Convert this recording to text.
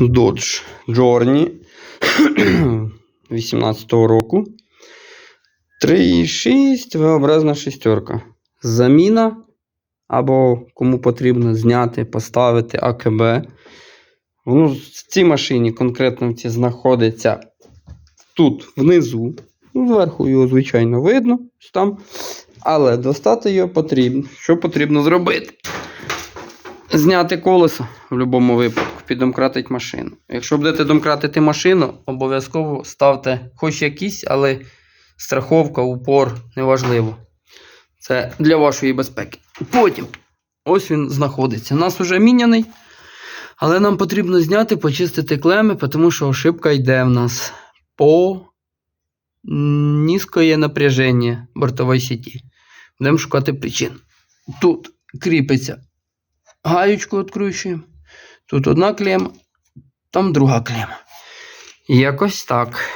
Dodge Journey 18-го року. 3,6 V-образна шестерка. Заміна. Або кому потрібно зняти, поставити АКБ. Воно в цій машині конкретно в знаходиться тут внизу. Ну, Зверху його, звичайно, видно. Там. Але достати його потрібно. Що потрібно зробити? Зняти колесо в будь-якому випадку, піддомкратити машину. Якщо будете домкратити машину, обов'язково ставте хоч якісь, але страховка, упор, неважливо. Це для вашої безпеки. Потім, ось він знаходиться. У нас вже міняний, але нам потрібно зняти, почистити клеми, тому що ошибка йде в нас по низькое напряження бортової сіті. Будемо шукати причин. Тут кріпиться гаючку відкручуємо. Тут одна клема, там друга клема. Якось так.